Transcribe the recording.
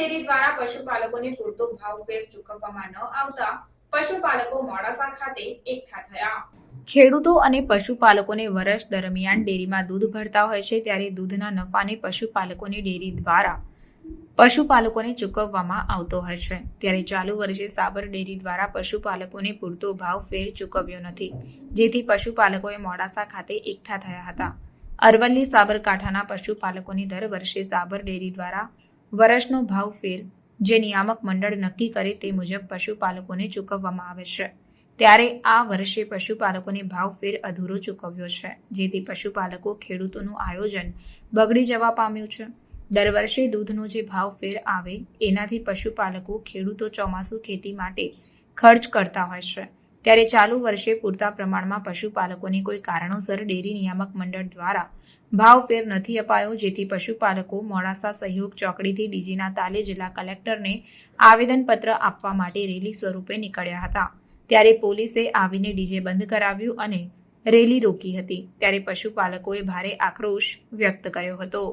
Dairy દ્વારા પશુપાલકોને પૂરતો ભાવફેર ચૂકવવામાં ન આવતા પશુપાલકો મોડાસા ખાતે એકઠા થયા. ખેડૂતો અને પશુપાલકોને વર્ષ દરમિયાન ડેરીમાં દૂધ ભરતા હોય છે, ત્યારે દૂધના નફાને પશુપાલકોની ડેરી દ્વારા પશુપાલકોને ચૂકવવામાં આવતો હોય છે. ત્યારે ચાલુ વર્ષે સાબર ડેરી દ્વારા પશુપાલકોને પૂરતો ભાવ ફેર ચૂકવ્યો નથી, જેથી પશુપાલકોએ મોડાસા ખાતે એકઠા થયા હતા. અરવલ્લી સાબરકાંઠાના પશુપાલકોની દર વર્ષે સાબર ડેરી દ્વારા વર્ષનો ભાવ ફેર જે નિયામક મંડળ નક્કી કરે તે મુજબ પશુપાલકોને ચૂકવવામાં આવે છે. ત્યારે આ વર્ષે પશુપાલકોને ભાવફેર અધૂરો ચૂકવ્યો છે, જેથી પશુપાલકો ખેડૂતોનું આયોજન બગડી જવા પામ્યું છે. દર વર્ષે દૂધનો જે ભાવફેર આવે, એનાથી પશુપાલકો ખેડૂતો ચોમાસું ખેતી માટે ખર્ચ કરતા હોય છે. ત્યારે ચાલુ વર્ષે પૂરતા પ્રમાણમાં પશુપાલકોને કોઈ કારણોસર ડેરી નિયામક મંડળ દ્વારા ભાવફેર નથી અપાયો, જેથી પશુપાલકો મોડાસા સહયોગ ચોકડીથી ડીજીના તાલે જિલ્લા કલેક્ટરને આવેદનપત્ર આપવા માટે રેલી સ્વરૂપે નીકળ્યા હતા. ત્યારે પોલીસે આવીને ડીજે બંધ કરાવ્યું અને રેલી રોકી હતી. ત્યારે પશુપાલકોએ ભારે આક્રોશ વ્યક્ત કર્યો હતો.